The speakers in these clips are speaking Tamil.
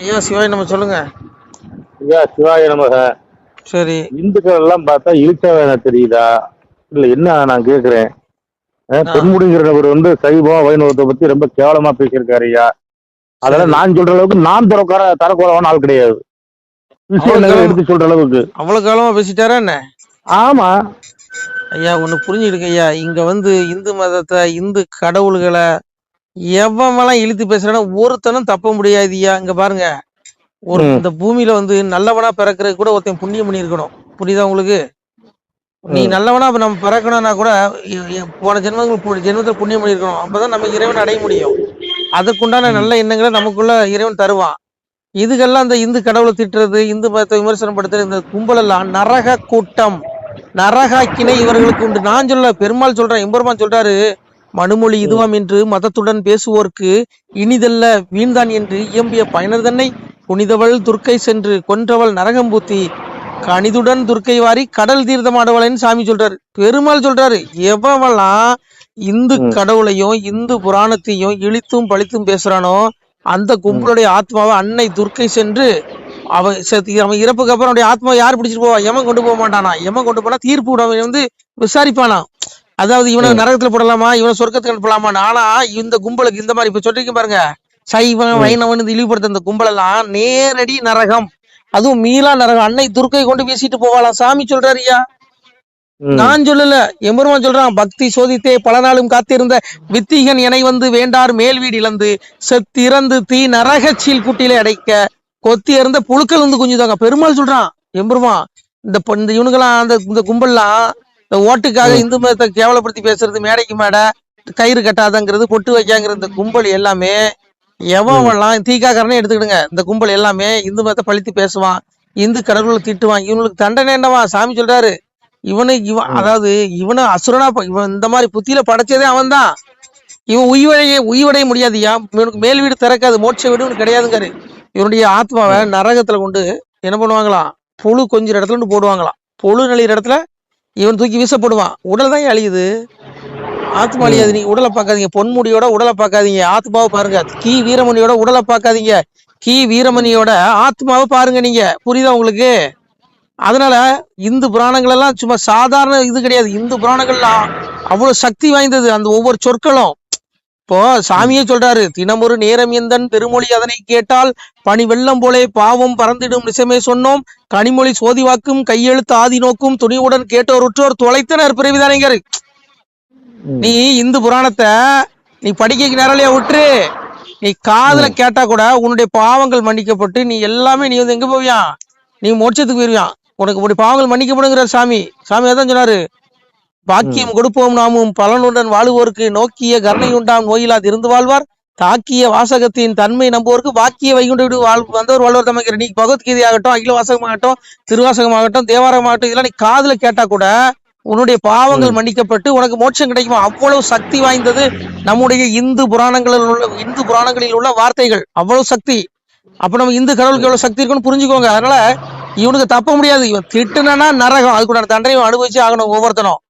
ஐயா சிவாய் நம்ம சொல்லுங்க. ஐயா சிவாய நமக. சரி. இந்துக்கள் எல்லாம் பார்த்தா இழுச்சவேன தெரியுதா? இல்ல என்ன நான் கேக்குறேன்? அஹ், பொன்முடிங்கிறவர் வந்து சைவம் வைணவத்தை பத்தி ரொம்ப கேவலமா பேசியிருக்காரு ஐயா. அதெல்லாம் நான் சொல்ற அளவுக்கு நான் தரக்கார தரக்குறவான ஆள் கிடையாது. எடுத்து சொல்ற அளவுக்கு. அவ்வளவு காலமா பேசிட்டாரா என்ன? ஆமா. ஐயா ஒண்ணு புரிஞ்சுடுங்க ஐயா. இங்க வந்து இந்து மதத்தை இந்து கடவுள்களை எவமெல்லாம் இழுத்து பேசுறானோ ஒருத்தனும் தப்ப முடியாதுய்யா இங்க பாருங்க. ஒரு. இந்த பூமியில வந்து நல்லவனா பிறக்கிறதுக்கு கூட ஒருத்தன் புண்ணியம் பண்ணியிருக்கணும். புரியுதா உங்களுக்கு? நீ. நல்லவனா நம்ம பிறக்கணும்னா கூட போன ஜென்மங்கள் ஜென்மத்தில் புண்ணியம் பண்ணியிருக்கணும். அப்பதான் நம்ம இறைவன் அடைய முடியும். அதுக்குண்டான நல்ல எண்ணங்களை நமக்குள்ள இறைவன் தருவான். இதுக்கெல்லாம் இந்த இந்து கடவுளை திட்டுறது இந்து மதத்தை விமர்சனம் படுத்துறது இந்த கும்பலெல்லாம் நரக கூட்டம். நரகாக்கினை இவர்களுக்கு உண்டு. நான் சொல்ல பெருமாள் சொல்றேன் எம்பெருமான் சொல்றாரு மனுமொழி இதுவாம் என்று மதத்துடன் பேசுவோர்க்கு இனிதல்ல வீண்தான் என்று இயம்பிய பயனர் தன்னை புனிதவள் துர்க்கை சென்று கொன்றவள் நரகம்பூத்தி. கனிதுடன் துர்க்கை வாரி கடல் தீர்த்தமாடவளைன்னு சாமி சொல்றாரு. பெருமாள் சொல்றாரு எவெல்லாம் இந்து. கடவுளையும் இந்து புராணத்தையும் இழித்தும் பழித்தும் பேசுறானோ அந்த கும்பலுடைய ஆத்மாவை அன்னை துர்க்கை சென்று அவன் அவன் இறப்புக்கு அப்புறம் அவனுடைய ஆத்மா யார் பிடிச்சிட்டு போவா? எமன் கொண்டு போக மாட்டானா? எமன் கொண்டு போனா தீர்ப்பு வந்து விசாரிப்பானா? அதாவது இவனை. நரகத்துல போடலாமா? இவனை சொர்க்கத்துக்கு அனுப்பலாமா ஆனா இந்த கும்பலுக்கு இந்த மாதிரி இப்ப சொல்றீங்க பாருங்க. சைவன். வைணவன் இழிவுபடுத்த இந்த கும்பலெல்லாம் நேரடி நரகம். அதுவும் மீளா நரகம். அன்னை துர்க்கை கொண்டு வீசிட்டு போவாளாம். சாமி சொல்றாருயா. நான் சொல்லல. எம்பெருமான் சொல்றான் பக்தி சோதித்தே பல நாளும் காத்திருந்த வித்திகன் எனை வந்து வேண்டார் மேல் வீடு இழந்து செத்திறந்து தீ நரகச்சீல் குட்டிலே அடைக்க கொத்தி இருந்த புழுக்கள் வந்து குஞ்சுதாங்க. பெருமாள் சொல்றான் எம்பெருமான் இந்த இவனுக்கெல்லாம் அந்த இந்த கும்பல்லாம் இந்த ஓட்டுக்காக. இந்து மதத்தை கேவலப்படுத்தி பேசுறது மேடைக்கு மேடை கயிறு கட்டாதங்கிறது பொட்டு வைக்காங்கிற இந்த கும்பல் எல்லாமே எவன்லாம் தீக்காக்காரனே எடுத்துக்கிடுங்க. இந்த கும்பல் எல்லாமே இந்து மதத்தை பழித்து பேசுவான். இந்து கடவுளை திட்டுவான். இவனுக்கு தண்டனை என்னவா? சாமி சொல்றாரு. இவனு இவன். அதாவது இவனை அசுரனா இவன் இந்த மாதிரி புத்தியில படைச்சதே அவன்தான். இவன் உயிவடைய உயிவடைய முடியாதுயா? இவனுக்கு மேல் வீடு திறக்காது மோட்ச வீடு இவனுக்கு கிடையாதுங்காரு இவனுடைய ஆத்மாவை நரகத்துல கொண்டு என்ன பண்ணுவாங்களாம்? புழு கொஞ்சம் இடத்துல கொண்டு போடுவாங்களாம். புழு நெளிகிற இடத்துல இவன் தூக்கி வீசப்படுவான். உடல் தான் அழியுது? ஆத்மா அழியாது நீங்க உடலை பார்க்காதீங்க. பொன்முடியோட உடலை பார்க்காதீங்க. ஆத்மாவை பாருங்க. கி வீரமணியோட உடலை பார்க்காதீங்க. கி வீரமணியோட ஆத்மாவை பாருங்க நீங்க. புரியுதா உங்களுக்கு? அதனால இந்து புராணங்கள் எல்லாம் சும்மா சாதாரண இது கிடையாது. இந்து புராணங்கள்லாம் அவ்வளவு சக்தி வாய்ந்தது. அந்த ஒவ்வொரு சொற்களும். இப்போ சாமியே சொல்றாரு தினமொரு நேரம் எந்தன் பெருமொழி அதனை கேட்டால் பனி வெள்ளம் போலே பாவம் பறந்திடும் நிசமே சொன்னோம். கனிமொழி சோதிவாக்கும் கையெழுத்து ஆதி நோக்கும் துணிவுடன் கேட்டோர் உற்றோர் தொலைத்தனர் பிறவிதானேங்கரு. நீ இந்து புராணத்தை நீ படிக்க நேரலையா விட்டுரு நீ காதுல கேட்டா கூட உன்னுடைய பாவங்கள் மன்னிக்கப்பட்டு நீ எல்லாமே நீ வந்து எங்க போவியா நீ மோட்சத்துக்கு போயிருவியான் உனக்கு உன்னுடைய பாவங்கள் மன்னிக்கப்படுங்கிறார் சாமி. சாமி அதான் சொன்னாரு பாக்கியம் கொடுப்போம் நாமும். பலனுடன் வாழுவோருக்கு நோக்கிய கருணை உண்டாம் நோயிலாது இருந்து வாழ்வார். தாக்கிய வாசகத்தின் தன்மை நம்புவோருக்கு வாக்கிய வைகுண்ட வாழ் வந்தவர் வாழ்வர் தமக்கிற நீ பகவத்கீதை ஆகட்டும் அகில வாசகமாகட்டும் திருவாசகமாகட்டும் தேவாரமாகட்டும் இதெல்லாம் நீ காதுல கேட்டா கூட உன்னுடைய பாவங்கள் மன்னிக்கப்பட்டு உனக்கு மோட்சம் கிடைக்குமா? அவ்வளவு சக்தி வாய்ந்தது நம்முடைய இந்து புராணங்களில் உள்ள இந்து புராணங்களில் உள்ள வார்த்தைகள். அவ்வளவு சக்தி. அப்ப நம்ம இந்து கடவுளுக்கு எவ்வளவு சக்தி இருக்குன்னு புரிஞ்சுக்கோங்க. அதனால இவனுக்கு தப்ப முடியாது. இவன் திட்டுனா நரகம். அதுக்குண்டான தண்டனையும் அனுபவிச்சு ஆகணும் ஒவ்வொருத்தனும்.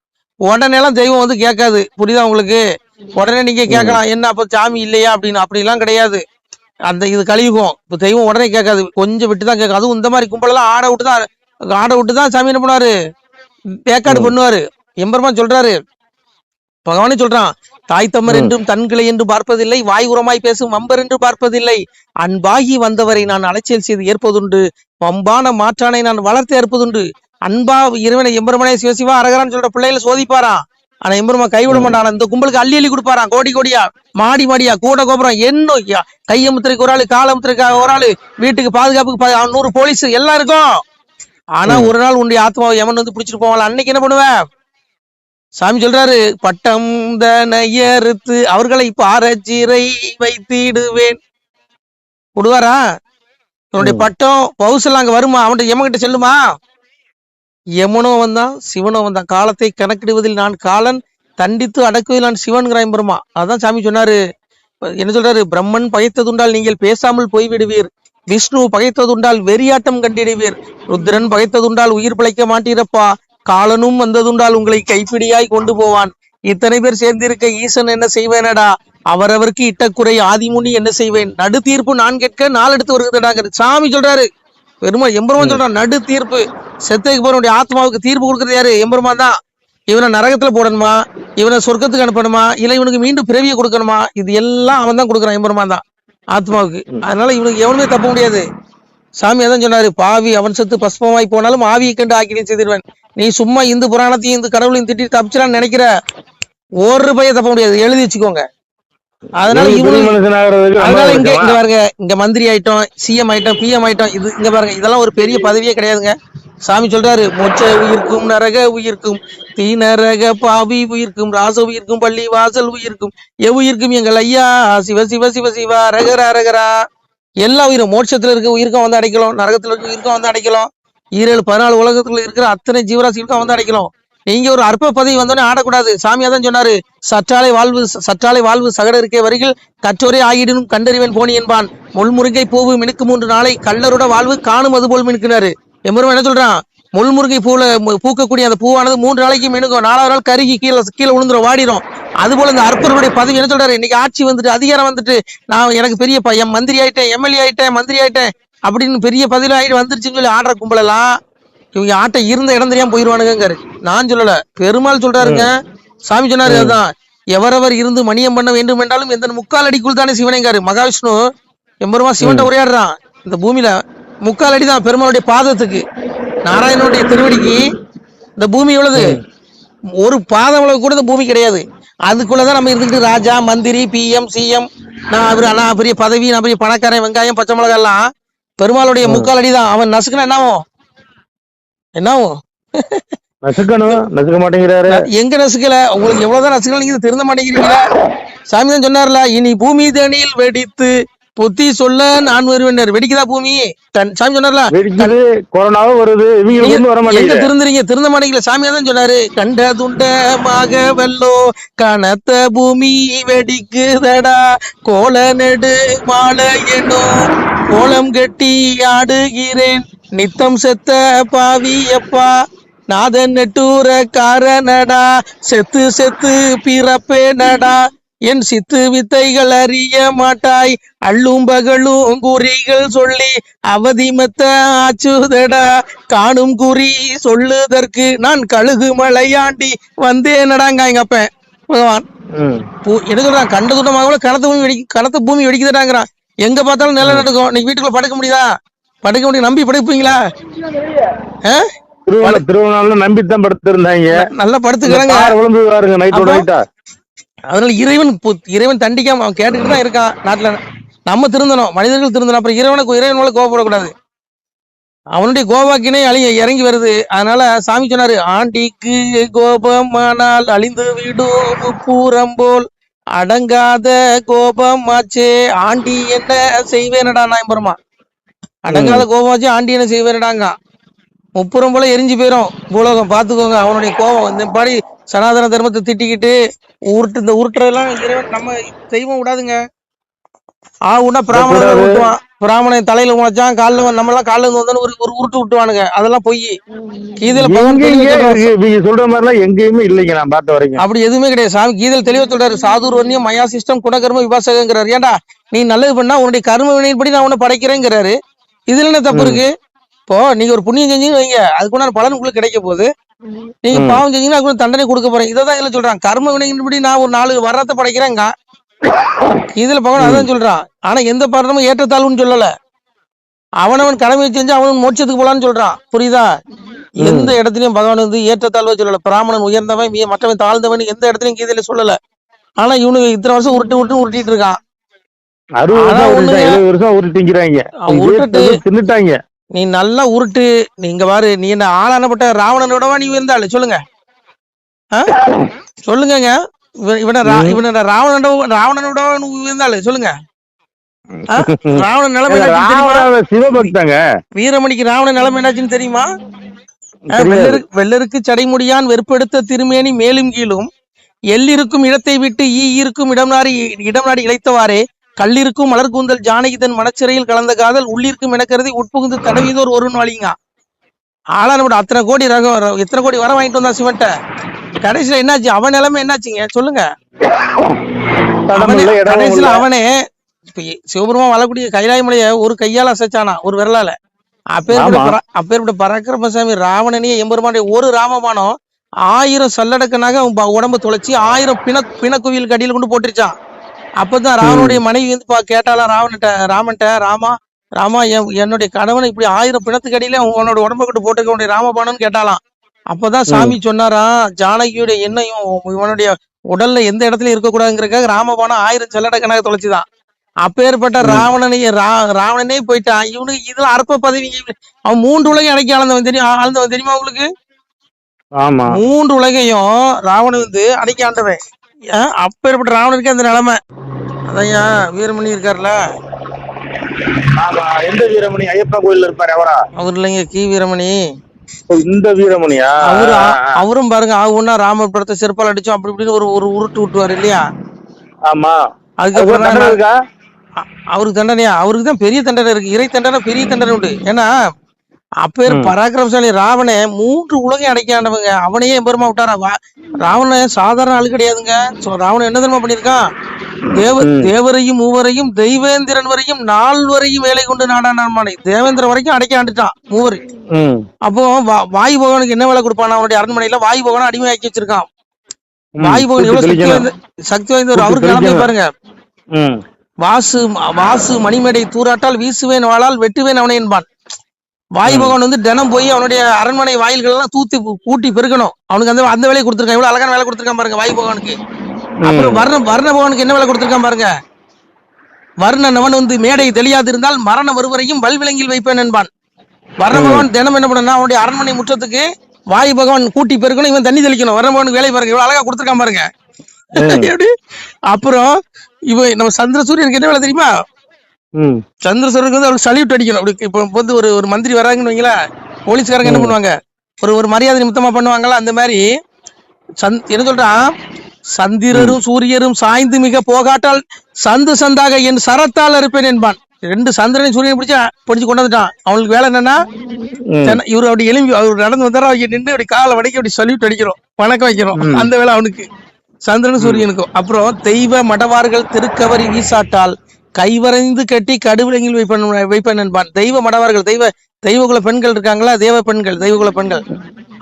உடனே எல்லாம் தெய்வம் வந்து கேட்காது. புரியுதா உங்களுக்கு? உடனே நீங்க கேட்கலாம் என்ன அப்ப சாமி இல்லையா? அப்படின்னு. அப்படிலாம் கிடையாது. அந்த இது கலியுகம் இப்ப தெய்வம் உடனே கேட்காது. கொஞ்சம் விட்டு தான் கேட்கும் அதுவும் இந்த மாதிரி கும்பலெல்லாம் ஆட விட்டு தான் ஆட விட்டு தான் சாமி என்ன பண்ணுவாரு? வேக்காடு. பண்ணுவாரு. எம்பெருமான் சொல்றாரு. பகவானே சொல்றான் தாய் தம்மர். என்றும் தன்கிளை என்று பார்ப்பதில்லை. வாய் உரமாய் பேசும் அம்பர் என்று பார்ப்பதில்லை. அன்பாகி வந்தவரை நான் அலைச்சல் செய்து ஏற்பதுண்டு. வம்பான மாற்றானை நான் வளர்த்து ஏற்பதுண்டு. அன்பா இறைவனை எம்பெருமனே சிவசிவா அரகரான்னு சொல்ற பிள்ளைகளை சோதிப்பாராம் ஆனா எம்பெருமா கைவிட. மாட்டான் இந்த கும்பலுக்கு அள்ளி அள்ளி கொடுப்பாராம். கோடி கோடியா மாடி மாடியா கூட கோபுரம் என்ன கையமுத்திரைக்கு ஒரு ஆளு காலமுத்திரைக்காக ஒரு ஆளு வீட்டுக்கு பாதுகாப்புக்கு நூறு போலீஸ் எல்லாம் இருக்கும். ஆனா. ஒரு நாள் உன்னுடைய ஆத்மாவை எமன் வந்து பிடிச்சிட்டு போவான்? அன்னைக்கு என்ன பண்ணுவ? சாமி சொல்றாரு பட்டம் தனையறுத்து அவர்களை பாரச்சிறை வைத்திடுவேன். விடுவாரா உன்னுடைய. பட்டம் பவுசெல்லாம் அங்க வருமா? அவன்கிட்ட எமன்கிட்ட செல்லுமா? யமுனோ வந்தான் சிவனோ வந்தான் காலத்தை கணக்கிடுவதில் நான் காலன் தண்டித்து அடக்குவதில் நான் சிவன்கிறான் பெருமா. அதான் சாமி சொன்னாரு. என்ன சொல்றாரு? பிரம்மன் பகைத்ததுண்டால் நீங்கள் பேசாமல் போய்விடுவீர். விஷ்ணு பகைத்ததுண்டால் வெறியாட்டம் கண்டிடுவீர். ருத்ரன் பகைத்ததுண்டால் உயிர் பிழைக்க மாட்டீரப்பா. காலனும் வந்ததுண்டால் உங்களை கைப்பிடியாய் கொண்டு போவான். இத்தனை பேர் சேர்ந்திருக்க ஈசன் என்ன செய்வேனடா? அவரவருக்கு இட்டக்குறை ஆதிமுனி என்ன செய்வேன்? நடு தீர்ப்பு நான் கேட்க நாள் எடுத்து வருகிறதாங்க சாமி சொல்றாரு. பெருமாள் எம்பெருமான் சொல்றான் நடு தீர்ப்பு. செத்துக்கு போறவனுடைய ஆத்மாவுக்கு தீர்ப்பு கொடுக்கறது யாரு? எம்பெருமான் தான். இவனை நரகத்துல போடணுமா? இவனை சொர்க்கத்துக்கு அனுப்பணுமா? இல்ல இவனுக்கு மீண்டும் பிறவியை கொடுக்கணுமா? இது எல்லாம் அவன் தான் கொடுக்குறான் எம்பெருமான் தான் ஆத்மாவுக்கு. அதனால இவனுக்கு எவனுமே தப்ப முடியாது. சாமி அதான் சொன்னாரு பாவி அவன் செத்து பஸ்பமாய் போனாலும் ஆவியை கண்டு ஆக்கினே செய்திருவேன். நீ சும்மா இந்து புராணத்தையும் இந்த கடவுளையும் திட்டி தப்பிச்சிடான்னு நினைக்கிற ஒரு ரூபாயை தப்ப முடியாது. எழுதி வச்சுக்கோங்க. அதனால அதனால இங்க? இங்க பாருங்க இங்க மந்திரி ஆயிட்டோம் சிஎம் ஆயிட்டோம் பிஎம் ஆயிட்டோம் இது இங்க பாருங்க இதெல்லாம் ஒரு பெரிய பதவியே கிடையாதுங்க. சாமி சொல்றாரு மொச்ச உயிர்க்கும் நரக உயிர்க்கும் தீ நரக பாவி உயிர்க்கும் ராச உயிர்க்கும் பள்ளி வாசல் உயிர்க்கும் எவ்வுயிர்க்கும் எங்கள் ஐயா சிவ சிவ சிவ சிவா ரகரா ரகரா. எல்லா உயிரும் மோட்சத்துல இருக்க உயிர்க்கும் வந்து அடைக்கலாம் நரகத்துல இருக்க உயிர்க்கும் வந்து அடைக்கலாம் ஈரேழு பதினாலு உலகத்துல இருக்கிற அத்தனை ஜீவராசிகளுக்கும் வந்து அடைக்கலாம். நீங்க ஒரு அற்ப பதவி வந்தோடனே ஆடக்கூடாது. சாமியா தான் சொன்னாரு சற்றாலை வாழ்வு சற்றாலை வாழ்வு சகட இருக்கே கற்றோரே ஆகிடினும் கண்டறிவன் போனி என்பான். முள்முருங்கை பூவு மினுக்கு மூன்று நாளை கல்லரோட வாழ்வு காணும் அது போல் மினுக்குனாரு. எம்பெருமான் என்ன சொல்றான்? முள்முருங்கை பூல பூக்கக்கூடிய அந்த பூவானது மூன்று நாளைக்கு மினுக்கும் நாலாவது நாள் கருகி கீழே கீழே விழுந்துரும் வாடிரும். அது போல இந்த அற்பருடைய பதவி என்ன சொல்றாரு? இன்னைக்கு ஆட்சி வந்துட்டு அதிகாரம் வந்துட்டு நான் எனக்கு பெரிய பையன் மந்திரி ஆயிட்டேன் எம்எல்ஏ ஆயிட்டேன் மந்திரி ஆயிட்டேன் அப்படின்னு பெரிய பதவியில் ஆயிட்டு வந்துருச்சுன்னு சொல்லி ஆடுற கும்பலெல்லாம் இவங்க ஆட்டை இருந்த இடம் தெரியாம போயிருவானுங்காரு நான் சொல்லல. பெருமாள் சொல்றாருங்க. சாமி சொன்னாரு அதுதான் எவரவர் இருந்து மணியம் பண்ண வேண்டும் என்றாலும் எந்த முக்கால் அடிக்குள் தானே சிவனைங்காரு மகாவிஷ்ணு எம்பெருமா சிவன்ட்ட உரையாடுறான். இந்த பூமியில முக்கால் அடி தான் பெருமாளுடைய பாதத்துக்கு. நாராயணனுடைய திருவடிக்கு இந்த பூமி எவ்வளவு? ஒரு பாதம் அளவு கூட இந்த பூமி கிடையாது. அதுக்குள்ளதான் நம்ம இருந்துக்கிட்டு ராஜா மந்திரி பிஎம் சிஎம் நான் அவரு நான் பெரிய பதவி நான் பெரிய பணக்காரன் வெங்காயம் பச்சை மிளகாய் எல்லாம் பெருமாளுடைய முக்கால் அடி தான் அவன் நசுக்குனா என்னாவும் என்னாவும் நசுக்கணும். நசுக்க மாட்டேங்கிறாரு. எங்க நசுக்கல? உங்களுக்கு எவ்வளவுதான் நசுக்கல நீங்க திருந்த மாட்டேங்கிறீங்களா? சாமி தான் சொன்னார்ல இனி பூமி தனியில் வெடித்து புத்தி சொல்ல நான் வருவேன் வெடிக்குதா பூமி? தன் சாமி சொன்னார்ல வெடிக்குது கொரோனாவும் வருது வந்து வர எங்க மாட்டேங்குது திருந்துறீங்க? திருந்த மாட்டீங்களா சாமியா தான் சொன்னாரு கண்ட துண்டமாக வெல்லோ கனத்த பூமி வெடிக்குதடா கோல நெடு மாலை எனும் கோலம் கட்டி ஆடுகிறேன் நித்தம் செத்த பாவி அப்பா நாதன் நெட்டூர காரனடா செத்து செத்து பிறப்பேனடா. என் சித்து வித்தைகள் அறிய மாட்டாய் அள்ளும் பகலும் குறிகள் சொல்லி அவதிமத்த ஆச்சுதடா. காணும் குறி சொல்லுதற்கு நான் கழுகு மலையாண்டி வந்தேனடாங்க எங்க அப்பன். பகவான். சொல்றான்? கண்ட துண்டமாக கனத்த பூமி வெடி கனத்த பூமி வெடிக்குதுடாங்கிறான். எங்க பார்த்தாலும் நில நடக்கும். நீ வீட்டுக்குள்ள படுக்க முடியுதா? படுக்க முடியும். நம்பி படுப்பீங்களா? திருவண்ணாமலை நம்பித்தான் படுத்திருந்தாங்க. நல்லா படுத்துக்கிறாங்க. விழுந்து வராருங்க நைட்டோட? நைட்டா அதனால இறைவன் இறைவன் தண்டிக்காம அவன் கேட்டுக்கிட்டு தான் இருக்கான் நாட்டுல நம்ம திருந்தணும் மனிதர்கள் திருந்தணும் அப்புறம் இறைவனுக்கு இறைவன் மேல கோவப்படக்கூடாது. அவனுடைய கோபாக்கினே அழி இறங்கி வருது. அதனால சாமி சொன்னாரு ஆண்டிக்கு கோபமானால் அழிந்து விடும் பூரம் போல் அடங்காத கோபம் ஆச்சே. ஆண்டி என்ன செய்வேனடா நாயம்பரமா அடங்காத கோபம் ஆச்சு ஆண்டி என்ன செய்வேனடாங்க முப்புறம் போல எரிஞ்சு போயிரும் பூலோகம் பாத்துக்கோங்க அவனுடைய கோபம். இந்த மாதிரி சனாதன தர்மத்தை திட்டிக்கிட்டு உருட்டு இந்த உருட்டுறதெல்லாம் இறைவன் நம்ம தெய்வம் விடாதுங்க. ஆ உடனே பிராமணன். உருட்டுவான் பிராமணன் தலையில முளைச்சான் காலில் நம்ம எல்லாம் காலில் இருந்து வந்தோன்னு ஒரு ஒரு உருட்டு விட்டுவானுங்க. அதெல்லாம் பொய். கீதையில. நீங்க சொல்ற மாதிரி எல்லாம் எங்கேயுமே இல்லைங்க நான் பார்த்த வரைக்கும். அப்படி எதுவுமே கிடையாது. சாமி கீதையில தெளிவா சொல்றாரு. சாதுர் வன்னியம் மயா சிஸ்டம் குணகர்ம விபாசகங்கிறாரு. ஏன்டா நீ நல்லது பண்ணா உன்னுடைய கர்ம வினையின்படி நான் உன்னை படைக்கிறேங்கிறாரு. இதுல என்ன தப்பு இருக்கு? இப்போ நீங்க ஒரு புண்ணியம் செஞ்சீங்கன்னு வைங்க. அதுக்குண்டான பலன் உங்களுக்கு கிடைக்க போகுது. நீங்க. பாவம் செஞ்சீங்கன்னா அதுக்கு தண்டனை கொடுக்க போறேன் இதை தான் இதுல சொல்றான் கர்ம வினையின்படி நான் ஒரு நாலு வரத்தை படைக்கிறேங்க. இதுல பகவான் அதான் சொல்றான். ஆனா எந்த பலனும் ஏற்றத்தாழ்வுன்னு சொல்லல. அவனவன் கடமையை செஞ்சு அவன் மோட்சத்துக்கு போலான்னு சொல்றான். புரியுதா? எந்த இடத்துலயும் பகவான் வந்து ஏற்றத்தாழ்வு சொல்லல. பிராமணன் உயர்ந்தவன் மற்றவன் தாழ்ந்தவன் எந்த இடத்துலயும் கீதையில சொல்லல. ஆனா இவனுக்கு இத்தனை வருஷம் உருட்டு உருட்டு உருட்டிட்டு இருக்கான். அறுபது வருஷம் எழுபது வருஷம் உருட்டிங்கிறாங்க. தின்னுட்டாங்க. நீ நல்லா உருட்டு நீங்க பாரு நீ என்ன ஆளானப்பட்ட ராவணனோடவா நீ இருந்தாள் சொல்லுங்க? சொல்லுங்கங்க. இவன் இவன ராவணனோட ராவணனோட இருந்தாள் சொல்லுங்க? ராவணன் நிலைமை சிவபக்தங்க. வீரமணிக்கு ராவணன் நிலைமை என்னாச்சுன்னு தெரியுமா? வெள்ளருக்கு சடைமுடியான் வெறுப்பெடுத்த திருமேனி மேலும் கீழும். எல்லிருக்கும் இடத்தை விட்டு ஈ இருக்கும் இடம் நாடி இடம் நாடி இழைத்தவாறே கல்லிருக்கும் மலர் கூந்தல் ஜானகி தன் மனச்சிறையில் கலந்த காதல் உள்ளிருக்கும் எனக்கருதி உட்புகுந்து தடவிதோர் ஒரு நாளிங்க ஆளா நம்ம அத்தனை கோடி ரகம் எத்தனை கோடி வர வாங்கிட்டு வந்தா சிவன்ட்ட? கடைசியில என்னாச்சு? அவன் நிலைமை என்னாச்சுங்க? சொல்லுங்க. கடைசியில அவனே இப்ப சிவபெருமான் வாழக்கூடிய கைலாய மலைய ஒரு கையால அசைச்சானா? ஒரு விரலால. அப்பேற்பட்ட அப்பேற்பட்ட பராக்கிரமசாமி ராவணனே எம்பெருமானுடைய ஒரு ராமபானம் ஆயிரம் சல்லடக்கனாக உடம்ப தொலைச்சி ஆயிரம் பிண பிணக்குவியலுக்கு அடியில கொண்டு போட்டுருச்சான். அப்பதான் ராவனுடைய மனைவி வந்து பா- கேட்டாலாம் ராவன்கிட்ட ராமன்ட்ட ராமா ராமா என் என்னுடைய கணவனை இப்படி ஆயிரம் பிணத்துக்கு அடியில உன்னோட உடம்ப கொண்டு போட்டுக்க உடைய ராமபானம்னு கேட்டாலாம் அப்பதான் சாமி சொன்னாராம் ஜானகியுடைய எண்ணெயும் இவனுடைய உடல்ல எந்த இடத்துலயும் இருக்கக்கூடாதுங்கிறதுக்காக ராமபானம் ஆயிரம் செல்லடக்கனாக தொலைச்சுதான். அப்பேற்பட்ட ம். ராவணனையே ரா ராவணனே போயிட்டான். இவனுக்கு இதுல அற்ப பதவி அவன் மூன்று உலகம் அடக்கி ஆழ்ந்தவன் தெரியும் ஆழ்ந்தவன் தெரியுமா உங்களுக்கு? ஆமா. மூன்று உலகையும் ராவணன் வந்து அடக்கி ஆண்டவன் அப்பேற்பட்ட ராவணனுக்கு அந்த நிலைமை. அதையா வீரமணி இருக்கார்ல? ஆமா எந்த வீரமணி? ஐயப்பன் கோயில்ல இருப்பாரு அவரா? அவர் இல்லைங்க கி வீரமணி. இந்த வீரமணியா? அவரு அவரும் பாருங்க ஆகும்னா ராமர் படத்தை செருப்பால் அடிச்சோம் அப்படி இப்படின்னு ஒரு ஒரு உருட்டு விட்டுவாரு இல்லையா? ஆமா. அதுக்கு அதுக்கப்புறம் அவருக்கு தண்டனையா? அவருக்கு தான் பெரிய தண்டனை இருக்கு. இறை தண்டனை பெரிய தண்டனை உண்டு. ஏன்னா அப்பேர். பராக்கிரமசாலி ராவணே மூன்று உலகம் அடைக்காண்டவங்க அவனையே எம்பெருமா விட்டாரா? ராவணன் சாதாரண ஆளு கிடையாதுங்க. சோ, ராவணன் என்ன தெரியுமா பண்ணிருக்கான் தேவ. தேவரையும் மூவரையும் தெய்வேந்திரன் வரையும் நால்வரையும் வேலை கொண்டு நாடானான் தேவேந்திர வரைக்கும் அடைக்க ஆண்டுட்டான் மூவர் அப்போ வாயு பகவானுக்கு என்ன வேலை கொடுப்பான்? அவனுடைய அரண்மனையில வாயு பகவான் அடிமையாக்கி வச்சிருக்கான். வாயு பகவான் எவ்வளவு சக்தி. வாய்ந்த சக்தி வாய்ந்தவர் அவருக்கு நிலைமை. பாருங்க. வாசு வாசு மணிமேடை தூராட்டால் வீசுவேன் வாளால் வெட்டுவேன் அவனை என்பான். வாயு. பகவான் வந்து தினம் போய் அவனுடைய அரண்மனை வாயில்கள் எல்லாம் தூத்தி கூட்டி பெருக்கணும். அவனுக்கு அந்த அந்த வேலையை கொடுத்துருக்கான். இவ்வளவு அழகான வேலை கொடுத்துருக்கான் பாருங்க வாயு பகவானுக்கு. அப்புறம் வர்ண வர்ண பகவானுக்கு என்ன வேலை கொடுத்துருக்கான் பாருங்க. வர்ணனவன் வந்து மேடை தெளியாதிருந்தால் மரண வருவரையும் வல்விலங்கில் வைப்பேன் என்பான். வர்ண. பகவான் தினம் என்ன பண்ணா அவனுடைய அரண்மனை முற்றத்துக்கு வாயு பகவான் கூட்டி பெருக்கணும். இவன் தண்ணி தெளிக்கணும். வர்ண பகவானுக்கு வேலை பாருங்க. இவ்வளவு அழகா கொடுத்துருக்கான் பாருங்க. அப்புறம் இவன் நம்ம சந்திர சூரியனுக்கு என்ன வேலை தெரியுமா? ம். சந்திரசூருக்கு வந்து அவளுக்கு சல்யூட் அடிக்கணும். அப்படி இப்போ வந்து ஒரு ஒரு மந்திரி வராங்கன்னு வைங்களேன் போலீஸ்காரங்க என்ன. பண்ணுவாங்க? ஒரு ஒரு மரியாதை நிமித்தமா பண்ணுவாங்கல்ல அந்த மாதிரி சந்த் என்ன சொல்றான் சந்திரரும் சூரியரும் சாய்ந்து மிக போகாட்டால் சந்து சந்தாக என் சரத்தால் இருப்பேன் என்பான். ரெண்டு சந்திரனை சூரியனை பிடிச்சு பிடிச்சு கொண்டு வந்துட்டான். அவனுக்கு வேலை என்னன்னா இவரு அப்படி எலும்பி அவர் நடந்து வந்தாரா அவங்க நின்று அப்படி காலை வடக்கி அப்படி சல்யூட் அடிக்கிறோம். வணக்கம் வைக்கிறோம். அந்த வேலை அவனுக்கு. சந்திரன் சூரியனுக்கும். அப்புறம் தெய்வ மடவார்கள் திருக்கவரி வீசாட்டால் கைவரைந்து கட்டி கடுவிலங்கில் வைப்பன் வைப்பன் என்பான். தெய்வ மடவார்கள் தெய்வ தெய்வகுல பெண்கள் இருக்காங்களா? தேவ பெண்கள் தெய்வகுல பெண்கள்.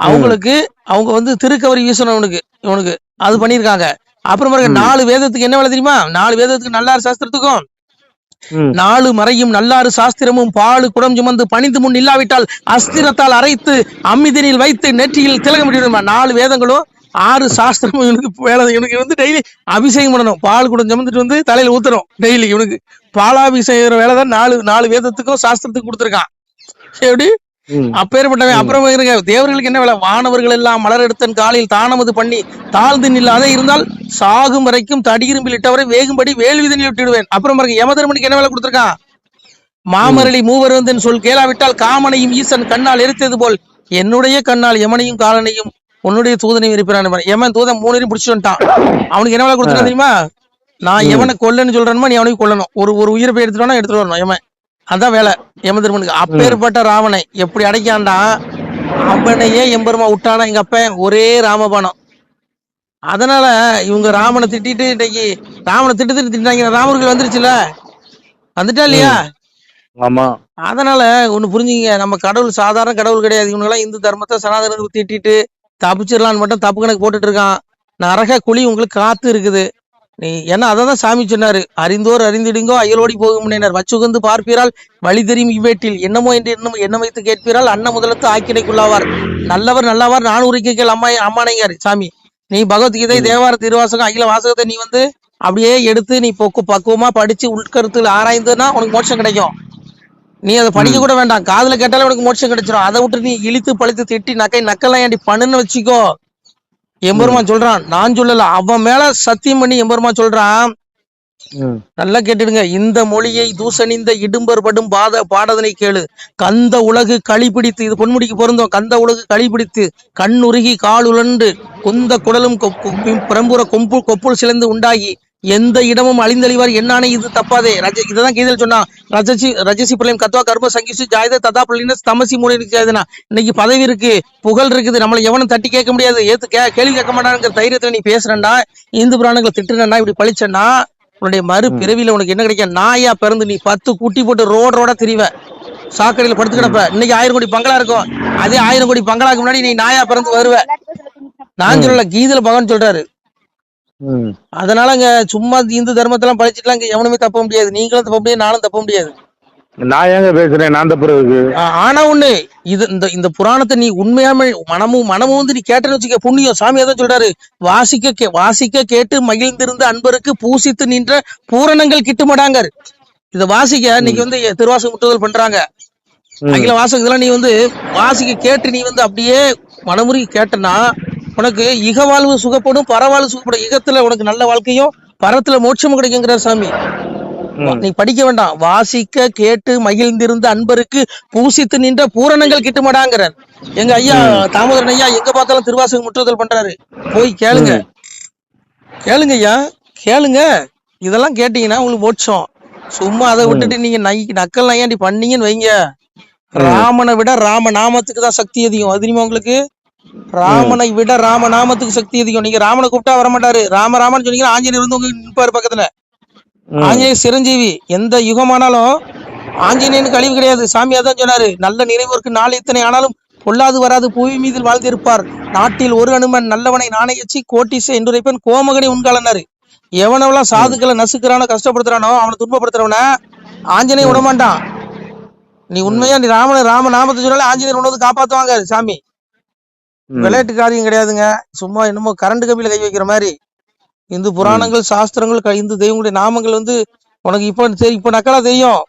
அவங்களுக்கு அவங்க வந்து திருக்கவரி வீசணும் இவனுக்கு இவனுக்கு. அது பண்ணிருக்காங்க அப்புறம் பாருங்க. நாலு வேதத்துக்கு என்ன வேலை தெரியுமா? நாலு வேதத்துக்கு நல்லாறு சாஸ்திரத்துக்கும். நாலு மறையும் நல்லாறு சாஸ்திரமும் பாலு குடம் சுமந்து பணிந்து முன் இல்லாவிட்டால் அஸ்திரத்தால் அரைத்து அம்மிதனில் வைத்து நெற்றியில் திலகமிட்டு நாலு வேதங்களும் ஆறு சாஸ்திரமும் இவனுக்கு வேலை இவனுக்கு வந்து டெய்லி அபிஷேகம் பண்ணணும். பால் குடம் சுமந்துட்டு வந்து தலையில ஊத்துறோம் டெய்லி இவனுக்கு பாலாபிஷேகம் வேலை தான் நாலு நாலு வேதத்துக்கும் சாஸ்திரத்துக்கும் கொடுத்துருக்கான். எப்படி. அப்பேற்பட்டவன். அப்புறம் இருங்க. தேவர்களுக்கு என்ன வேலை? வானவர்கள் எல்லாம் மலர் எடுத்தன் காலில் தானமது பண்ணி தாழ்ந்து நில்லாத இருந்தால் சாகும் வரைக்கும் தடியிரும்பில் இட்டவரை வேகும்படி வேள்விதனில் விட்டுடுவேன் அப்புறம் பாருங்க யமதர்மனுக்கு என்ன வேலை கொடுத்திருக்கான்? மாமரளி மூவர் வந்தன் சொல் கேளாவிட்டால் காமனையும் ஈசன் கண்ணால் எரித்தது போல் என்னுடைய கண்ணால் யமனையும் காலனையும் உன்னுடைய தூதனையும் இருப்பிறான் யமன் தூதன் மூணையும் பிடிச்சிட்டு வந்துட்டான்? அவனுக்கு என்ன வேலை கொடுத்துருக்கான் தெரியுமா? நான். எவனை கொல்லன்னு சொல்றேனுமா நீ அவனையும் கொல்லணும். ஒரு ஒரு உயிரை போய் எடுத்துட்டு வரணும் எடுத்துட்டு வரணும் யமன் அதான் வேலை யமதர்மனுக்கு அப்பேற்பட்ட ராவனை எப்படி அடைக்காண்டான் அவனையே எம்பெருமா விட்டானா எங்க அப்பன்? ஒரே ராமபானம். அதனால இவங்க ராமனை திட்டிட்டு இன்னைக்கு ராமனை திட்டு திட்டு திட்டாங்க ராமர்கள் வந்துருச்சுல வந்துட்டா இல்லையா? ஆமா. அதனால ஒண்ணு புரிஞ்சுங்க நம்ம கடவுள் சாதாரண கடவுள் கிடையாது. இவனுங்கெல்லாம் இந்து தர்மத்தை சனாதனத்தை திட்டிட்டு தப்பிச்சிடலான்னு மட்டும் தப்பு கணக்கு போட்டுட்டு இருக்கான் நரக குழி உங்களுக்கு காத்து இருக்குது. நீ ஏன்னா அதை தான் சாமி சொன்னாரு. அறிந்தோர் அறிந்திடுங்கோ அயலோடி போகும் முன்னர் வச்சுகந்து பார்ப்பீரால் வழி தெரியும் இவ்வேட்டில். என்னமோ என்று என்னமோ என்ன வைத்து கேட்பீரால் அன்ன முதலத்து ஆக்கினைக்குள்ளாவார். நல்லவர் நல்லவார் நான் கேள் அம்மா அம்மானையார் சாமி நீ பகவத்கீதை தேவார திருவாசகம் அகில வாசகத்தை நீ வந்து அப்படியே எடுத்து நீ பக்கு பக்குவமா படிச்சு உட்கருத்துல ஆராய்ந்துன்னா உனக்கு மோட்சம் கிடைக்கும். நீ அதை படிக்க கூட வேண்டாம். காதுல கேட்டாலே உனக்கு மோட்சம் கிடைச்சிரும். அதை விட்டு நீ இழித்து பழித்து திட்டி நக்கை நக்கெல்லாம் ஏண்டி பண்ணுன்னு வச்சுக்கோ. எம்பெருமான் சொல்றான். நான் சொல்லல. அவன் மேல சத்தியம் பண்ணி எம்பெருமான் சொல்றான். நல்லா கேட்டுடுங்க. இந்த மொழியை தூசணிந்த இடும்பர் படும் பாத பாடதனை கேளு. கந்த உலகு களி பிடித்து இது பொன்முடிக்கு பொருந்தும். கந்த உலகு களி பிடித்து கண்ணுருகி காலுலண்டு குந்த குடலும் பிரம்புற கொம்பு கொப்புள் சிலந்து உண்டாகி எந்த இடமும் அழிந்தழிவார் என்னானே இது தப்பாதே. ரஜ இததான் கீதையில் சொன்னா ரஜசி ரஜசி பிள்ளையம் கத்வா கரும சங்கிசு ஜாயுத ததா பிள்ளைன்னு தமசி மூலை ஜாயுதனா. இன்னைக்கு பதவி இருக்கு புகழ் இருக்குது நம்மளை எவனும் தட்டி கேட்க முடியாது. ஏத்து கே கேள்வி கேட்க மாட்டானுங்கிற தைரியத்துல நீ பேசுறேன்னா இந்து புராணங்களை திட்டுறேன்டா இப்படி பழிச்சேன்னா உன்னுடைய மறு பிறவியில உனக்கு என்ன கிடைக்கும்? நாயா பிறந்து நீ பத்து குட்டி போட்டு ரோட ரோடா திரிவ. சாக்கடையில படுத்து கிடப்ப இன்னைக்கு ஆயிரம் கோடி பங்களா இருக்கும். அதே ஆயிரம் கோடி பங்களாக்கு முன்னாடி நீ நாயா பிறந்து வருவ. நான் சொல்லல கீதல பகவான் சொல்றாரு. அதனால இங்க சும்மா இந்து தர்மத்தெல்லாம் படிச்சுட்டுலாம் இங்க எவனுமே தப்ப முடியாது. நீங்களும் தப்ப முடியாது நானும் தப்ப முடியாது. நான் ஏங்க பேசுறேன்? நான் தப்புறதுக்கு ஆனா ஒண்ணு இது இந்த இந்த புராணத்தை நீ உண்மையாம மனமும் மனமும் வந்து நீ கேட்டேன்னு வச்சுக்க புண்ணியம் சாமி அதான் சொல்றாரு. வாசிக்க கே- வாசிக்க கேட்டு மகிழ்ந்திருந்த அன்பருக்கு பூசித்து நின்ற பூரணங்கள் கிட்டுமடாங்கர் இத வாசிக்க இன்னைக்கு வந்து திருவாசகம் முற்றுதல் பண்றாங்க. அகில வாசகம் இதெல்லாம் நீ வந்து வாசிக்க கேட்டு நீ வந்து அப்படியே மனமுறி கேட்டனா உனக்கு இக வாழ்வு சுகப்படும் பரவாழ்வு சுகப்படும். இகத்துல உனக்கு நல்ல வாழ்க்கையும் பரத்துல மோட்சமும் கிடைக்குங்கிறார் சாமி. நீ படிக்க வேண்டாம். வாசிக்க கேட்டு மகிழ்ந்திருந்த அன்பருக்கு பூசித்து நின்ற பூரணங்கள் கிட்டுமடாங்கிறார். எங்க ஐயா தாமோதரன் ஐயா எங்க பார்த்தாலும் திருவாசகம் முற்றுதல் பண்றாரு. போய் கேளுங்க. கேளுங்க ஐயா. கேளுங்க. இதெல்லாம் கேட்டீங்கன்னா உங்களுக்கு மோட்சம். சும்மா அதை விட்டுட்டு நீங்க நை நக்கல் நையாண்டி பண்ணீங்கன்னு வைங்க. ராமனை விட ராம நாமத்துக்கு தான் சக்தி அதிகம். அது தெரியுமா உங்களுக்கு? ராமனை விட ராம நாமத்துக்கு சக்தி அதிகம். நீங்க ராமனை கூப்பிட்டா வர மாட்டாரு ராம ராமன் சொன்னீங்கன்னா ஆஞ்சநேயர் வந்து உங்க நிற்பாரு பக்கத்துல. ஆஞ்சநேயர் சிரஞ்சீவி எந்த யுகமானாலும் ஆஞ்சநேயனுக்கு அழிவு கிடையாது. சாமி அதான் சொன்னாரு நல்ல நினைவோருக்கு நாள் இத்தனை ஆனாலும் பொல்லாது வராது. புவி மீதில் வாழ்ந்திருப்பார். நாட்டில் ஒரு அனுமன் நல்லவனை நாணயச்சி கோட்டிசை என்றுரைப்பன் கோமகனை உண்காலனாரு எவனவெல்லாம் சாதுக்களை நசுக்கிறானோ கஷ்டப்படுத்துறானோ அவனை துன்பப்படுத்துறவன ஆஞ்சநேயன் விட மாட்டான் நீ உண்மையா? நீ ராமன ராம நாமத்தை சொன்னாலே ஆஞ்சநேயர் உணவு காப்பாத்துவாங்க சாமி. விளையாட்டு காரியம் கிடையாதுங்க. சும்மா என்னமோ கரண்ட் கம்பியில கை வைக்கிற மாதிரி. இந்து புராணங்கள் சாஸ்திரங்கள் இந்து தெய்வங்களுடைய நாமங்கள் வந்து உனக்கு இப்ப தெரி- இப்ப நக்கலா தெரியும்.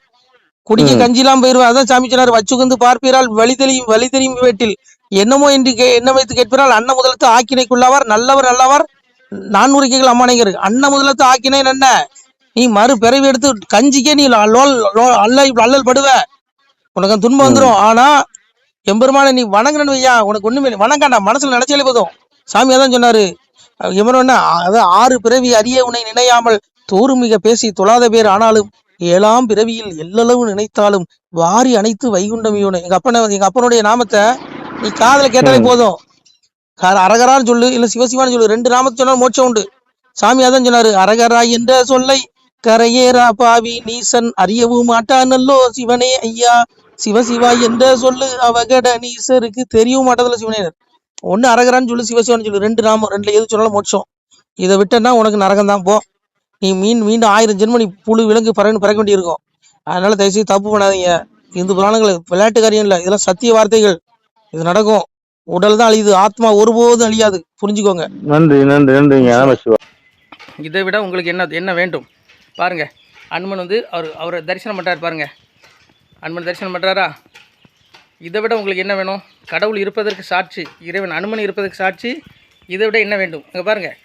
குடிக்க ம். கஞ்சிலாம் போயிருவேன் அதான் சாமி சொன்னாரு வச்சுகுந்து பார்ப்பீரால் வழி தெரியும் வழி தெரியும் வீட்டில் என்னமோ என்று கே என்ன வைத்து கேட்பிறால் அன்ன முதலத்து ஆக்கினைக்குள்ளவர் நல்லவர் நல்லவர். நான்முறைகள் அம்மானைங்கர். அன்ன முதலத்து ஆக்கினை என்ன? நீ மறு பிறவி எடுத்து கஞ்சிக்கே நீ லோ- லோல் லோ- அல்ல அல்லல் படுவ. உனக்கு துன்பம் வந்துரும். ஆனா எம்பெருமான நீ வணங்குறன்னு வையா? உனக்கு ஒண்ணுமே. வணங்காண்டா மனசுல நினைச்சாலே போதும். சாமி அதான் சொன்னாரு. எமரன்னா அதான் ஆறு பிறவி அறிய உன்னை நினையாமல் தோறுமிக பேசி தொழாத பேர் ஆனாலும் ஏழாம் பிறவியில் எல்லளவு நினைத்தாலும் வாரி அனைத்து வைகுண்டம் இவனு எங்க அப்பன எங்க அப்பனுடைய நாமத்தை நீ காதுல கேட்டாலே போதும். கர- அரகரான்னு சொல்லு இல்ல சிவசிவான்னு சொல்லு ரெண்டு நாமத்தை சொன்னாலும் மோட்சம் உண்டு. சாமி அதான் சொன்னாரு அரகரா என்ற சொல்லை கரையேறா பாவி நீசன் அறியவும் மாட்டானல்லோ சிவனே ஐயா. சிவசிவா என்ற சொல்லு அவகட நீசருக்கு தெரியவும் மாட்டதில்ல சிவனே ஒண்ணு அரகரான்னு சொல்லு சிவசிவான்னு சொல்லு ரெண்டு நாமம் ரெண்டுல எது சொன்னாலும் மோட்சம். இதை விட்டனா உனக்கு நரகம் தான் போ. நீ மீன் மீண்டும் ஆயிரம் ஜென்மம் நீ புழு விலங்கு பறவை பிறக்க வேண்டியிருக்கும். அதனால தயவுசெய்து தப்பு பண்ணாதீங்க. இந்து புராணங்கள் விளையாட்டு காரியம் இல்லை. இதெல்லாம் சத்திய வார்த்தைகள். இது நடக்கும். உடல் தான் அழியுது. ஆத்மா ஒருபோதும் அழியாது. புரிஞ்சுக்கோங்க. நன்றி நன்றி நன்றிங்க நமசிவா இதை விட உங்களுக்கு என்ன என்ன வேண்டும்? பாருங்க. அனுமன் வந்து அவர் அவரை தரிசனம் பண்ணுறாரு பாருங்க. அனுமன் தரிசனம் பண்ணுறாரா இதை விட உங்களுக்கு என்ன வேணும்? கடவுள் இருப்பதற்கு சாட்சி இறைவன் அனுமன் இருப்பதற்கு சாட்சி இதை விட என்ன வேண்டும்? இங்கே பாருங்கள்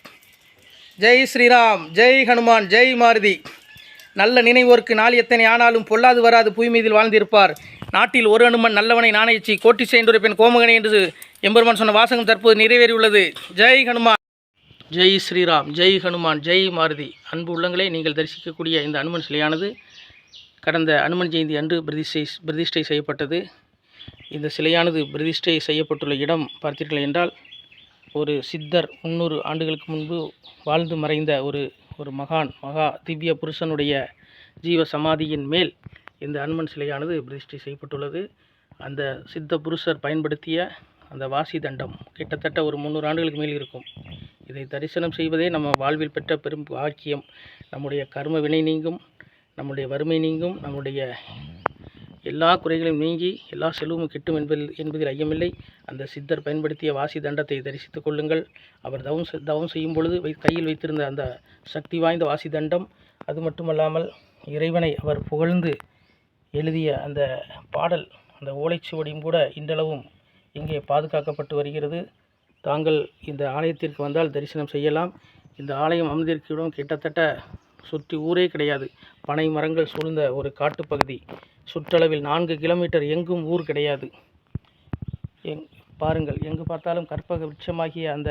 ஜெய் ஸ்ரீராம் ஜெய் ஹனுமான் ஜெய் மாருதி. நல்ல நினைவோர்க்கு நாள் எத்தனை ஆனாலும் பொல்லாது வராது புய் மீதில் வாழ்ந்திருப்பார். நாட்டில் ஒரு அனுமன் நல்லவனை நாணயச்சி கோட்டி சென்று பெண் கோமகனை என்று எம்பெருமான் சொன்ன வாசகம் தற்போது நிறைவேறியுள்ளது. ஜெய் ஹனுமான். ஜெய் ஸ்ரீராம் ஜெய் ஹனுமான் ஜெய் மாருதி. அன்பு உள்ளங்களே நீங்கள் தரிசிக்கக்கூடிய இந்த அனுமன் சிலையானது கடந்த அனுமன் ஜெயந்தி அன்று பிரதிஷ்டை பிரதிஷ்டை செய்யப்பட்டது. இந்த சிலையானது பிரதிஷ்டை செய்யப்பட்டுள்ள இடம் பார்த்தீர்கள் என்றால் ஒரு சித்தர் முந்நூறு ஆண்டுகளுக்கு முன்பு வாழ்ந்து மறைந்த ஒரு ஒரு மகான் மகா திவ்ய புருஷனுடைய ஜீவ சமாதியின் மேல் இந்த அனுமன் சிலையானது பிரதிஷ்டை செய்யப்பட்டுள்ளது. அந்த சித்த புருஷர் பயன்படுத்திய அந்த வாசி தண்டம் கிட்டத்தட்ட ஒரு முந்நூறு ஆண்டுகளுக்கு மேல் இருக்கும். இதை தரிசனம் செய்வதே நம்ம வாழ்வில் பெற்ற பெரும் பாக்கியம். நம்முடைய கர்ம வினை நீங்கும். நம்முடைய வறுமை நீங்கும் நம்முடைய எல்லா குறைகளையும் நீங்கி எல்லா செல்வமும் கிட்டும் என்பதில் என்பதில் ஐயமில்லை. அந்த சித்தர் பயன்படுத்திய வாசி தண்டத்தை தரிசித்துக் கொள்ளுங்கள். அவர் தவம் தவம் செய்யும் பொழுது வை கையில் வைத்திருந்த அந்த சக்தி வாய்ந்த வாசி தண்டம் அது மட்டுமல்லாமல் இறைவனை அவர் புகழ்ந்து எழுதிய அந்த பாடல் அந்த ஓலைச்சுவடியும் கூட இன்றளவும் இங்கே பாதுகாக்கப்பட்டு வருகிறது. தாங்கள் இந்த ஆலயத்திற்கு வந்தால் தரிசனம் செய்யலாம். இந்த ஆலயம் அமைந்திருக்கும் கிட்டத்தட்ட சுற்றி ஊரே கிடையாது. பனை மரங்கள் சூழ்ந்த ஒரு காட்டுப்பகுதி. சுற்றளவில் நான்கு கிலோமீட்டர் எங்கும் ஊர் கிடையாது. எங் பாருங்கள் எங்கு பார்த்தாலும் கற்பக விருட்சமாகிய அந்த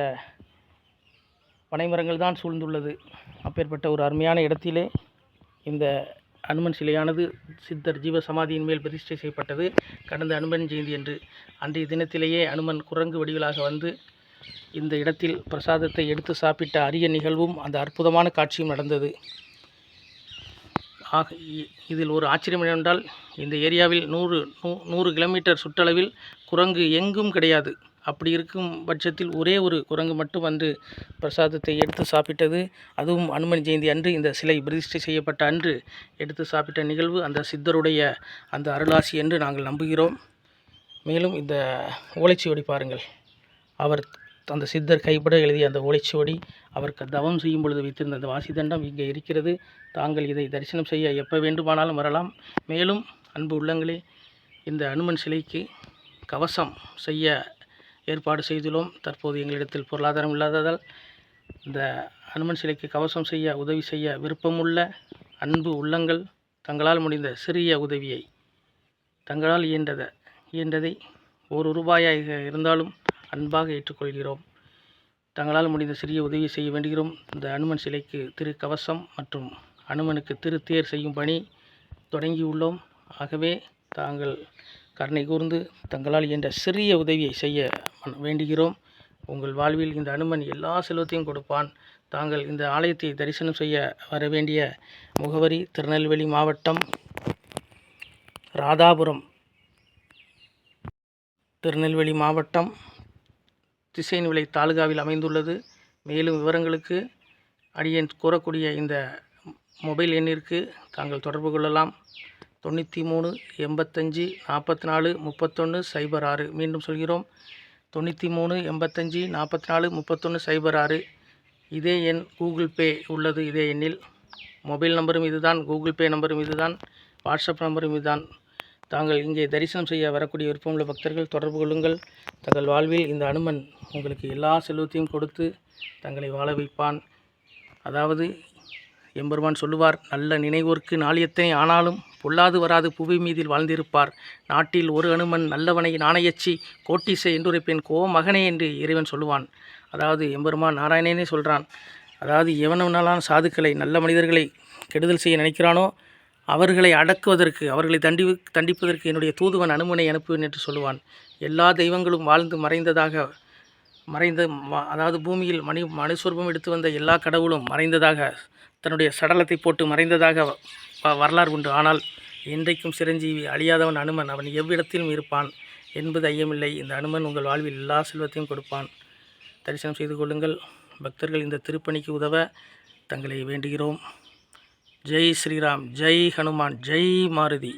பனைமரங்கள் தான் சூழ்ந்துள்ளது. அப்பேற்பட்ட ஒரு அருமையான இடத்திலே இந்த அனுமன் சிலையானது சித்தர் ஜீவ சமாதியின் மேல் பிரதிஷ்டை செய்யப்பட்டது. கடந்த அனுமன் ஜெயந்தி என்று அன்றைய தினத்திலேயே அனுமன் குரங்கு வடிவிலாக வந்து இந்த இடத்தில் பிரசாதத்தை எடுத்து சாப்பிட்ட அரிய நிகழ்வும் அந்த அற்புதமான காட்சியும் நடந்தது. ஆக இ- இதில் ஒரு ஆச்சரியம் என்னவென்றால் இந்த ஏரியாவில் நூறு நூ நூறு கிலோமீட்டர் சுற்றளவில் குரங்கு எங்கும் கிடையாது. அப்படி இருக்கும் பட்சத்தில் ஒரே ஒரு குரங்கு மட்டும் வந்து பிரசாதத்தை எடுத்து சாப்பிட்டது. அதுவும் அனுமன் ஜெயந்தி அன்று இந்த சிலை பிரதிஷ்டை செய்யப்பட்ட அன்று எடுத்து சாப்பிட்ட நிகழ்வு. அந்த சித்தருடைய அந்த அருளாசி என்று நாங்கள் நம்புகிறோம். மேலும் இந்த ஓலைச்சுவடி பாருங்கள். அவர் அந்த சித்தர் கைப்பட எழுதிய அந்த ஓலைச்சுவடி அவர் க- தவம் செய்யும் பொழுது வைத்திருந்த அந்த வாசிதண்டம் இங்கே இருக்கிறது. தாங்கள் இதை தரிசனம் செய்ய எப்போ வேண்டுமானாலும் வரலாம். மேலும் அன்பு உள்ளங்களே இந்த அனுமன் சிலைக்கு கவசம் செய்ய ஏற்பாடு செய்துள்ளோம். தற்போது எங்களிடத்தில் பொருளாதாரம் இல்லாததால் இந்த அனுமன் சிலைக்கு கவசம் செய்ய உதவி செய்ய விருப்பமுள்ள அன்பு உள்ளங்கள் தங்களால் முடிந்த சிறிய உதவியை தங்களால் இயன்றதை இயன்றதை ஒரு ரூபாயாக இருந்தாலும் அன்பாக ஏற்றுக்கொள்கிறோம். தங்களால் முடிந்த சிறிய உதவி செய்ய வேண்டுகிறோம். இந்த அனுமன் சிலைக்கு திரு கவசம் மற்றும் அனுமனுக்கு திரு தேர் செய்யும் பணி தொடங்கியுள்ளோம். ஆகவே தாங்கள் கருணை கூர்ந்து தங்களால் என்ற சிறிய உதவியை செய்ய வேண்டுகிறோம். உங்கள் வாழ்வில் இந்த அனுமன் எல்லா செல்வத்தையும் கொடுப்பான். தாங்கள் இந்த ஆலயத்தை தரிசனம் செய்ய வர வேண்டிய முகவரி திருநெல்வேலி மாவட்டம் ராதாபுரம். திருநெல்வேலி மாவட்டம் திசையன்விளை தாலுகாவில் அமைந்துள்ளது. மேலும் விவரங்களுக்கு அடியன் கூறக்கூடிய இந்த மொபைல் எண்ணிற்கு தாங்கள் தொடர்பு கொள்ளலாம். தொண்ணூற்றி மூணு எண்பத்தஞ்சு நாற்பத்தி நாலு முப்பத்தொன்று சைபர் ஆறு. மீண்டும் சொல்கிறோம். தொண்ணூற்றி மூணு எண்பத்தஞ்சு நாற்பத்தி நாலு முப்பத்தொன்று சைபர் ஆறு. இதே எண் கூகுள் பே உள்ளது. இதே எண்ணில் மொபைல் நம்பரும் இதுதான் கூகுள் பே நம்பரும் இதுதான் வாட்ஸ்அப் நம்பரும் இதுதான். தாங்கள் இங்கே தரிசனம் செய்ய வரக்கூடிய விருப்பமுள்ள பக்தர்கள் தொடர்பு கொள்ளுங்கள். தங்கள் வாழ்வில் இந்த அனுமன் உங்களுக்கு எல்லா செல்வத்தையும் கொடுத்து தங்களை வாழ வைப்பான். அதாவது எம்பெருமான் சொல்லுவார் நல்ல நினைவோர்க்கு நாளியத்தனை ஆனாலும் பொல்லாது வராது புவி மீதில் வாழ்ந்திருப்பார். நாட்டில் ஒரு அனுமன் நல்லவனை நாணயச்சி கோட்டீசை என்றுரைப்பேன் கோ மகனே என்று இறைவன் சொல்லுவான். அதாவது எம்பெருமான் நாராயணனே சொல்கிறான் அதாவது எவனவனாலான சாதுக்களை நல்ல மனிதர்களை கெடுதல் செய்ய நினைக்கிறானோ அவர்களை அடக்குவதற்கு அவர்களை தண்டி தண்டிப்பதற்கு என்னுடைய தூதுவன் அனுமனை அனுப்புவேன் என்று சொல்லுவான். எல்லா தெய்வங்களும் வாழ்ந்து மறைந்ததாக மறைந்த ம- அதாவது பூமியில் மணி மனுஸ்வரூபம் எடுத்து வந்த எல்லா கடவுளும் மறைந்ததாக தன்னுடைய சடலத்தை போட்டு மறைந்ததாக வ- வரலாறு உண்டு. ஆனால் என்றைக்கும் சிரஞ்சீவி அழியாதவன் அனுமன். அவன் எவ்விடத்திலும் இருப்பான் என்பது ஐயமில்லை. இந்த அனுமன் உங்கள் வாழ்வில் எல்லா செல்வத்தையும் கொடுப்பான். தரிசனம் செய்து கொள்ளுங்கள். பக்தர்கள் இந்த திருப்பணிக்கு உதவ தங்களை வேண்டுகிறோம். ஜெய் ஸ்ரீராம் ஜெய் ஹனுமான் ஜெய் மாருதி.